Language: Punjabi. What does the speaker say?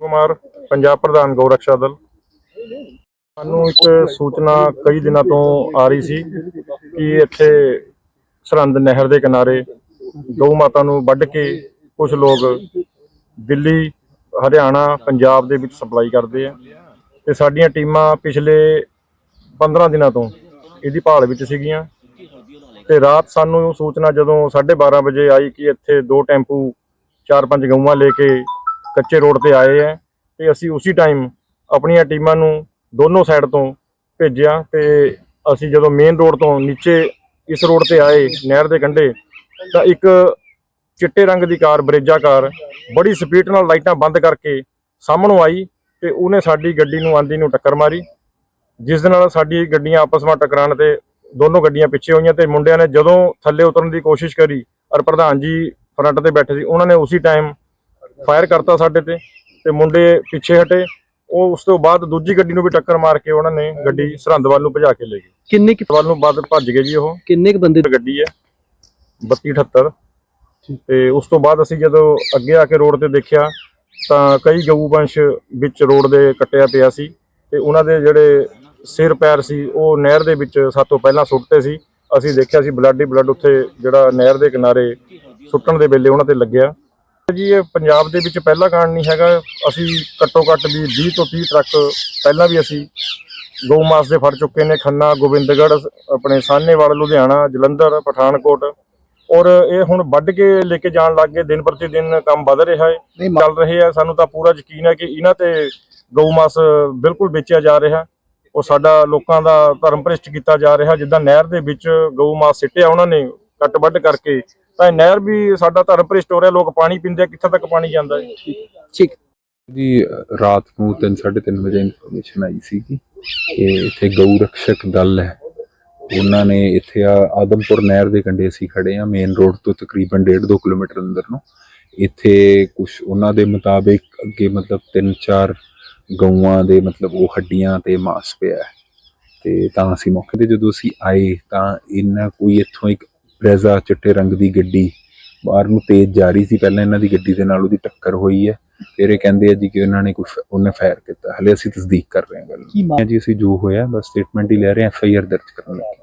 ਕੁਮਾਰ, ਪੰਜਾਬ ਪ੍ਰਧਾਨ ਗਊ ਰੱਖਿਆ ਦਲ। ਸਾਨੂੰ ਇੱਕ ਸੂਚਨਾ ਕਈ ਦਿਨਾਂ ਤੋਂ ਆ ਰਹੀ ਸੀ ਕਿ ਇੱਥੇ ਸਰਹੰਦ ਨਹਿਰ ਦੇ ਕਿਨਾਰੇ ਗਊ ਮਾਤਾ ਨੂੰ ਵੱਢ ਕੇ ਕੁਝ ਲੋਕ ਦਿੱਲੀ, ਹਰਿਆਣਾ, ਪੰਜਾਬ ਦੇ ਵਿੱਚ ਸਪਲਾਈ ਕਰਦੇ ਆ। ਤੇ ਸਾਡੀਆਂ ਟੀਮਾਂ ਪਿਛਲੇ 15 ਦਿਨਾਂ ਤੋਂ ਇਹਦੀ ਭਾਲ ਵਿੱਚ ਸੀਗੀਆਂ। ਤੇ ਰਾਤ ਸਾਨੂੰ ਸੂਚਨਾ ਜਦੋਂ 12:30 ਵਜੇ ਆਈ ਕਿ ਇੱਥੇ ਦੋ ਟੈਂਪੂ, ਚਾਰ ਪੰਜ ਗਊਆਂ ਲੈ ਕੇ ਕੱਚੇ ਰੋਡ ਤੇ ਆਏ ਹੈ ਤੇ ਅਸੀਂ ਉਸੇ ਟਾਈਮ ਆਪਣੀਆਂ ਟੀਮਾਂ ਨੂੰ ਦੋਨੋਂ ਸਾਈਡ ਤੋਂ ਭੇਜਿਆ ਤੇ ਅਸੀਂ ਜਦੋਂ ਮੇਨ ਰੋਡ ਤੋਂ ਨੀਚੇ ਇਸ ਰੋਡ ਤੇ ਆਏ ਨਹਿਰ ਦੇ ਕੰਢੇ, ਤਾਂ ਇੱਕ ਚਿੱਟੇ ਰੰਗ ਦੀ ਕਾਰ, ਬਰੇਜਾ ਕਾਰ ਬੜੀ ਸਪੀਡ ਨਾਲ ਲਾਈਟਾਂ ਬੰਦ ਕਰਕੇ ਸਾਹਮਣੋਂ ਆਈ ਤੇ ਉਹਨੇ ਸਾਡੀ ਗੱਡੀ ਨੂੰ, ਆਂਦੀ ਨੂੰ ਟੱਕਰ ਮਾਰੀ, ਜਿਸ ਦੇ ਨਾਲ ਸਾਡੀ ਗੱਡੀਆਂ ਆਪਸ ਵਿੱਚ ਟਕਰਾਣ ਤੇ ਦੋਨੋਂ ਗੱਡੀਆਂ ਪਿੱਛੇ ਹੋਈਆਂ ਤੇ ਮੁੰਡਿਆਂ ਨੇ ਜਦੋਂ ਥੱਲੇ ਉਤਰਨ ਦੀ ਕੋਸ਼ਿਸ਼ ਕਰੀ ਔਰ ਪ੍ਰਧਾਨ ਜੀ ਫਰੰਟ ਤੇ ਬੈਠੇ ਸੀ, ਉਹਨਾਂ ਨੇ ਉਸੇ ਟਾਈਮ ਫਾਇਰ ਕਰਤਾ ਸਾਡੇ ਤੇ ਤੇ ਮੁੰਡੇ ਪਿੱਛੇ ਹਟੇ। ਉਹ ਉਸ ਤੋਂ ਬਾਅਦ ਦੂਜੀ ਗੱਡੀ ਨੂੰ ਵੀ ਟੱਕਰ ਮਾਰ ਕੇ ਉਹਨਾਂ ਨੇ ਗੱਡੀ ਸਰਹੰਦ ਵੱਲ ਨੂੰ ਭਜਾ ਕੇ ਲੈ ਗਏ। ਕਿੰਨੇ ਕੁ ਵੱਲ ਨੂੰ ਬਾਅਦ ਭੱਜ ਗਏ ਜੀ ਉਹ। ਕਿੰਨੇ ਕੁ ਬੰਦੇ ਗੱਡੀ ਹੈ 3278 ਤੇ ਉਸ ਤੋਂ ਬਾਅਦ ਅਸੀਂ ਜਦੋਂ ਅੱਗੇ ਆ ਕੇ ਰੋਡ ਤੇ ਦੇਖਿਆ ਤਾਂ ਕਈ ਗਊ ਵੰਸ਼ ਵਿੱਚ ਰੋਡ ਦੇ ਕੱਟਿਆ ਪਿਆ ਸੀ ਤੇ ਉਹਨਾਂ ਦੇ ਜਿਹੜੇ ਸਿਰ ਪੈਰ ਸੀ ਉਹ ਨਹਿਰ ਦੇ ਵਿੱਚ ਸਾਤੋਂ ਪਹਿਲਾਂ ਸੁੱਟਤੇ ਸੀ। ਅਸੀਂ ਦੇਖਿਆ ਸੀ ਬਲੱਡ ਹੀ ਬਲੱਡ ਉੱਥੇ ਜਿਹੜਾ ਨਹਿਰ ਦੇ ਕਿਨਾਰੇ ਸੁੱਟਣ ਦੇ ਵੇਲੇ ਉਹਨਾਂ ਤੇ ਲੱਗਿਆ। ਜੀ ਇਹ ਪੰਜਾਬ ਦੇ ਵਿੱਚ ਪਹਿਲਾ ਕਾਂਡ ਨਹੀਂ ਹੈਗਾ। ਅਸੀਂ ਘੱਟੋ ਘੱਟ ਵੀ 20 ਤੋਂ 30 ਟਰੱਕ ਪਹਿਲਾਂ ਵੀ ਅਸੀਂ ਗਊ ਮਾਸ ਦੇ ਫੜ ਚੁੱਕੇ ਨੇ। ਖੰਨਾ ਗੋਬਿੰਦਗੜ੍ਹ ਆਪਣੇ ਸਾਹਨੇਵਾਲ ਲੁਧਿਆਣਾ ਜਲੰਧਰ ਪਠਾਨਕੋਟ। ਔਰ ਇਹ ਹੁਣ ਵੱਢ ਕੇ ਲੈ ਕੇ ਜਾਣ ਲੱਗ ਗਏ। ਦਿਨ ਪ੍ਰਤੀ ਦਿਨ ਕੰਮ ਵਧ ਰਿਹਾ ਹੈ। ਚੱਲ ਰਹੇ ਆ। ਸਾਨੂੰ ਤਾਂ ਪੂਰਾ ਯਕੀਨ ਹੈ ਕਿ ਇਹਨਾਂ ਤੇ ਗਊ ਮਾਸ ਬਿਲਕੁਲ ਵੇਚਿਆ ਜਾ ਰਿਹਾ। ਉਹ ਸਾਡਾ ਲੋਕਾਂ ਦਾ ਧਰਮ ਭ੍ਰਿਸ਼ਟ ਕੀਤਾ ਜਾ ਰਿਹਾ। ਜਿੱਦਾਂ ਨਹਿਰ ਦੇ ਵਿੱਚ ਗਊ ਮਾਸ ਸਿੱਟਿਆ ਉਹਨਾਂ ਨੇ ਕੱਟ ਵੱਢ ਕਰਕੇ ਤਾਂ ਨਹਿਰ ਵੀ ਸਾਡਾ ਧਰਮ ਭ੍ਰਿਸ਼ਟ ਹੋ ਰਿਹਾ ਲੋਕ ਪਾਣੀ ਪੀਂਦੇ ਕਿੱਥੇ ਤੱਕ ਪਾਣੀ ਜਾਂਦਾ ਹੈ ਠੀਕ ਜੀ ਰਾਤ ਨੂੰ 3:30 ਵਜੇ ਇਨਫੋਰਮੇਸ਼ਨ ਆਈ ਸੀ ਕਿ ਇੱਥੇ ਗਊ ਰਕਸ਼ਕ ਦਲ ਹੈ। ਉਹਨਾਂ ਨੇ ਇੱਥੇ ਆ ਆਦਮਪੁਰ ਨਹਿਰ ਦੇ ਕੰਢੇ ਅਸੀਂ ਖੜੇ ਆ ਮੇਨ ਰੋਡ ਤੋਂ ਤਕਰੀਬਨ 1.5 ਕਿਲੋਮੀਟਰ ਅੰਦਰ ਨੂੰ। ਇੱਥੇ ਕੁਝ ਉਹਨਾਂ ਦੇ ਮੁਤਾਬਿਕ ਅੱਗੇ ਮਤਲਬ 3-4 ਗਊਆਂ ਦੇ ਮਤਲਬ ਉਹ ਹੱਡੀਆਂ ਤੇ ਮਾਸ ਪਿਆ ਹੈ। ਤੇ ਤਾਂ ਅਸੀਂ ਮੌਕੇ ਤੇ ਜਦੋਂ ਅਸੀਂ ਆਏ ਤਾਂ ਇਹਨਾਂ ਕੋਈ ਇੱਥੋਂ ਇੱਕ ਬ੍ਰੈਜ਼ਾ ਚਿੱਟੇ ਰੰਗ ਦੀ ਗੱਡੀ ਬਾਹਰ ਨੂੰ ਤੇਜ਼ ਜਾ ਰਹੀ ਸੀ। ਪਹਿਲਾਂ ਇਹਨਾਂ ਦੀ ਗੱਡੀ ਦੇ ਨਾਲ ਉਹਦੀ ਟੱਕਰ ਹੋਈ ਹੈ। ਫਿਰ ਇਹ ਕਹਿੰਦੇ ਆ ਜੀ ਕਿ ਉਹਨਾਂ ਨੇ ਕੁਝ ਉਹਨੇ ਫਾਇਰ ਕੀਤਾ। ਹਲੇ ਅਸੀਂ ਤਸਦੀਕ ਕਰ ਰਹੇ ਹਾਂ ਗੱਲ ਨੂੰ। ਜੀ ਅਸੀਂ ਜੋ ਹੋਇਆ ਬਸ ਸਟੇਟਮੈਂਟ ਹੀ ਲੈ ਰਹੇ ਹਾਂ ਐਫ ਆਈ ਆਰ ਦਰਜ ਕਰਨ ਲੱਗੇ